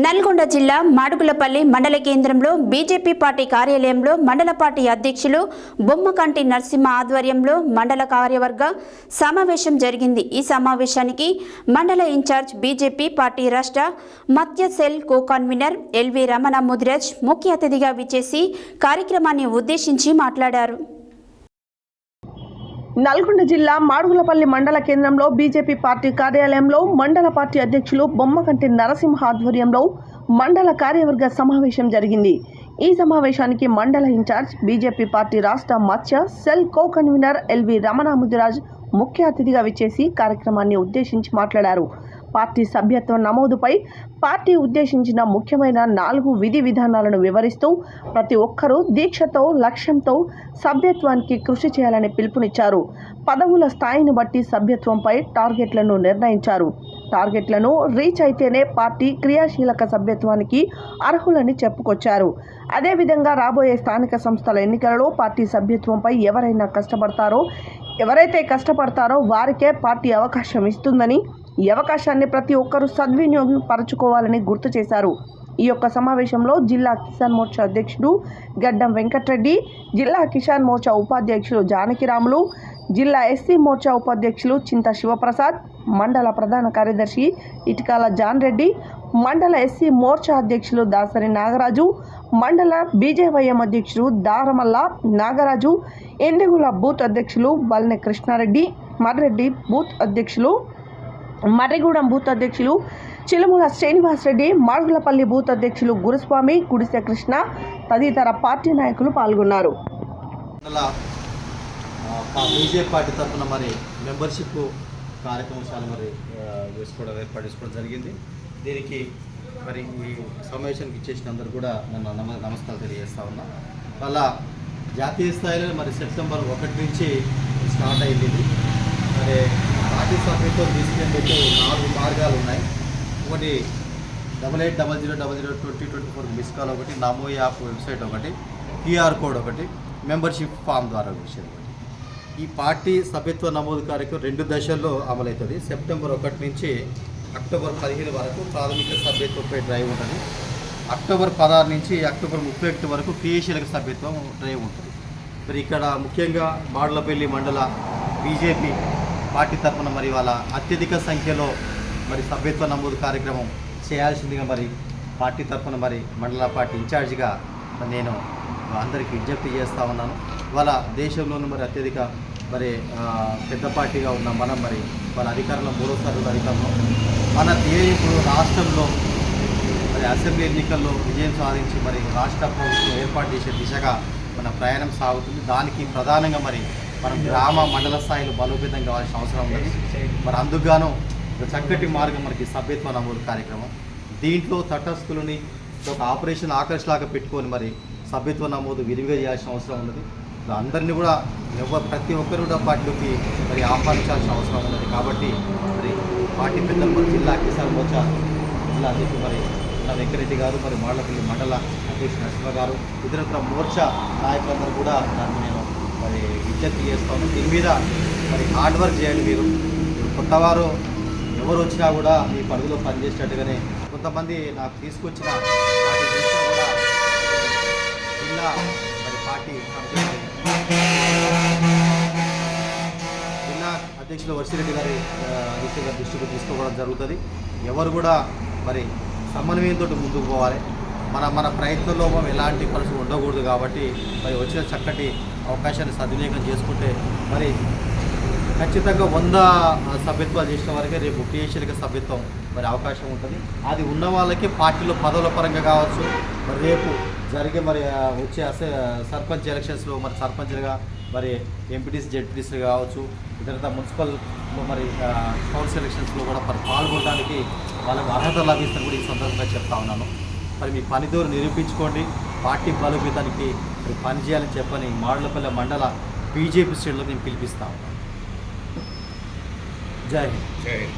నల్గొండ జిల్లా మాడుగులపల్లి మండల కేంద్రంలో బీజేపీ పార్టీ కార్యాలయంలో మండల పార్టీ అధ్యక్షులు బొమ్మకంటి నరసింహ ఆధ్వర్యంలో మండల కార్యవర్గ సమావేశం జరిగింది. ఈ సమావేశానికి మండల ఇన్ఛార్జ్ బీజేపీ పార్టీ రాష్ట్ర మత్య cell co convener L V Ramana Mudiraj ముఖ్య అతిథిగా విచ్చేసి కార్యక్రమాన్ని ఉద్దేశించి మాట్లాడారు. నల్గొండ జిల్లా మాడుగులపల్లి మండల కేంద్రంలో బీజేపీ పార్టీ కార్యాలయంలో మండల పార్టీ అధ్యక్షులు బొమ్మకంటి నరసింహ ఆధ్వర్యంలో మండల కార్యవర్గ సమావేశం జరిగింది. ఈ సమావేశానికి మండల ఇన్ఛార్జ్ బీజేపీ పార్టీ రాష్ట్ర మత్స్య cell co convener L V Ramana Mudiraj ముఖ్య అతిథిగా విచ్చేసి కార్యక్రమాన్ని ఉద్దేశించి మాట్లాడారు. పార్టీ సభ్యత్వ నమోదుపై పార్టీ ఉద్దేశించిన ముఖ్యమైన నాలుగు విధి విధానాలను వివరిస్తూ ప్రతి ఒక్కరూ దీక్షతో లక్ష్యంతో సభ్యత్వానికి కృషి చేయాలని పిలుపునిచ్చారు. పదవుల స్థాయిని బట్టి సభ్యత్వంపై టార్గెట్లను నిర్ణయించారు. టార్గెట్లను రీచ్ అయితేనే పార్టీ క్రియాశీలక సభ్యత్వానికి అర్హులని చెప్పుకొచ్చారు. అదేవిధంగా రాబోయే స్థానిక సంస్థల ఎన్నికలలో పార్టీ సభ్యత్వంపై ఎవరైనా కష్టపడతారో ఎవరైతే కష్టపడతారో వారికే పార్టీ అవకాశం ఇస్తుందని ఈ అవకాశాన్ని ప్రతి ఒక్కరూ సద్వినియోగం పరచుకోవాలని గుర్తు చేశారు. ఈ యొక్క సమావేశంలో జిల్లా కిసాన్ మోర్చా అధ్యక్షుడు గడ్డం వెంకటరెడ్డి జిల్లా కిసాన్ మోర్చా ఉపాధ్యక్షులు జానకిరాములు జిల్లా ఎస్సీ మోర్చా ఉపాధ్యక్షులు చింత శివప్రసాద్ మండల ప్రధాన కార్యదర్శి ఇటికాల జాన్ రెడ్డి మండల ఎస్సీ మోర్చా అధ్యక్షులు దాసరి నాగరాజు మండల బీజేవైఎం అధ్యక్షులు దారమల్ల నాగరాజు ఎండిగుల బూత్ అధ్యక్షులు బల్నె కృష్ణారెడ్డి మర్రెడ్డి బూత్ అధ్యక్షులు మర్రిగూడెం బూత్ అధ్యక్షులు చిలుముల శ్రీనివాస్ రెడ్డి మాడుగులపల్లి బూత్ అధ్యక్షులు గురుస్వామి గుడిసె కృష్ణ తదితర పార్టీ నాయకులు పాల్గొన్నారు. బీజేపీ పార్టీ తరఫున మరి మెంబర్షిప్ కార్యక్రమం మరి వేసుకోవడం ఏర్పాటు చేసుకోవడం జరిగింది. దీనికి మరి ఈ సమావేశానికి ఇచ్చేసిన అందరూ కూడా నన్ను నమ నమస్కారాలు తెలియజేస్తా ఉన్నా. మళ్ళా జాతీయ స్థాయిలో మరి సెప్టెంబర్ ఒకటి నుంచి స్టార్ట్ అయింది మరి పార్టీ సభ్యులతో తీసుకెళ్ళేందుకు నాలుగు మార్గాలు ఉన్నాయి. ఒకటి double eight double zero double zero twenty twenty four miss call ఒకటి నమో యాప్ వెబ్సైట్ ఒకటి క్యూఆర్ కోడ్ ఒకటి మెంబర్షిప్ ఫామ్ ద్వారా విషయం ఒకటి. ఈ పార్టీ సభ్యత్వ నమోదు కార్యక్రమం రెండు దశల్లో అమలవుతుంది. సెప్టెంబర్ ఒకటి నుంచి అక్టోబర్ పదిహేను వరకు ప్రాథమిక సభ్యత్వంపై డ్రైవ్ ఉంటుంది. అక్టోబర్ పదహారు నుంచి అక్టోబర్ ముప్పై ఒకటి వరకు క్రియాశీలక సభ్యత్వం డ్రైవ్ ఉంటుంది. మరి ఇక్కడ ముఖ్యంగా మాడలపల్లి మండల బీజేపీ పార్టీ తరఫున మరి వాళ్ళ అత్యధిక సంఖ్యలో మరి సభ్యత్వ నమోదు కార్యక్రమం చేయాల్సిందిగా మరి పార్టీ తరఫున మరి మండల పార్టీ ఇన్ఛార్జిగా నేను అందరికీ విజ్ఞప్తి చేస్తూ ఉన్నాను. వాళ్ళ దేశంలోనూ మరి అత్యధిక మరి పెద్ద పార్టీగా ఉన్న మనం మరి వాళ్ళ అధికారంలో మూడోసారి అధికారంలో మన దే ఇప్పుడు రాష్ట్రంలో మరి అసెంబ్లీ ఎన్నికల్లో విజయం సాధించి మరి రాష్ట్ర ప్రభుత్వం ఏర్పాటు చేసే దిశగా మన ప్రయాణం సాగుతుంది. దానికి ప్రధానంగా మరి మనం గ్రామ మండల స్థాయిలో బలోపేతం కావాల్సిన అవసరం ఉంది. మరి అందుకుగాను చక్కటి మార్గం మనకి సభ్యత్వ నమోదు కార్యక్రమం. దీంట్లో తటస్థులని ఒక ఆపరేషన్ ఆకర్షలాగా పెట్టుకొని మరి సభ్యత్వ నమోదు విరివిగా చేయాల్సిన అవసరం ఉన్నది. అందరినీ కూడా ఎవరు ప్రతి ఒక్కరు కూడా పార్టీలోకి మరి ఆహ్వానించాల్సిన అవసరం ఉన్నది. కాబట్టి మరి పార్టీ పెద్దలు మరి జిల్లా కిసాన్ మోర్చా జిల్లా అధ్యక్షుడు మరి నా వెంకరెడ్డి గారు మరి మాళ్ళపల్లి మండల అధ్యక్షుడు నరసింహ గారు ఇతరత్ర మోర్చా నాయకులందరూ కూడా దాన్ని నేను మరి విజ్ఞప్తి చేస్తాము. దీని మీద మరి హార్డ్ వర్క్ చేయండి మీరు. కొత్తవారు ఎవరు వచ్చినా కూడా మీ పడుగులో పనిచేసేటట్టుగానే కొంతమంది నాకు తీసుకొచ్చిన వాటి కూడా జిల్లా మరి పార్టీ జిల్లా అధ్యక్షులు వర్షిరెడ్డి గారి ఆ, గారి దృష్టికి తీసుకోవడం జరుగుతుంది. ఎవరు కూడా మరి సమన్వయంతో ముందుకు పోవాలి. మన మన ప్రయత్నంలో ఎలాంటి పరిస్థితి ఉండకూడదు కాబట్టి మరి వచ్చిన చక్కటి అవకాశాన్ని సద్వినియోగం చేసుకుంటే మరి ఖచ్చితంగా వంద సభ్యత్వాలు చేసిన వారికి రేపు క్రియాశీలక సభ్యత్వం మరి అవకాశం ఉంటుంది. అది ఉన్న వాళ్ళకి పార్టీలో పదవుల పరంగా కావచ్చు మరి రేపు జరిగే మరి వచ్చే సర్పంచ్ ఎలక్షన్స్లో మరి సర్పంచ్లుగా మరి ఎంపీటీసీ జెడ్పీటీసీలు కావచ్చు ఇతర మున్సిపల్ మరి కౌన్సిల్ ఎలక్షన్స్లో కూడా మరి పాల్గొనడానికి వాళ్ళకు అర్హత లభిస్తుందని కూడా ఈ సందర్భంగా చెప్తా ఉన్నాను. మరి మీ పనితీరు నిరూపించుకోండి. పార్టీ బలోపేతానికి మీరు పనిచేయాలని చెప్పని మాడలపల్లె మండల బీజేపీ శ్రేణులకు నేను పిలిపిస్తాను జై హింద్.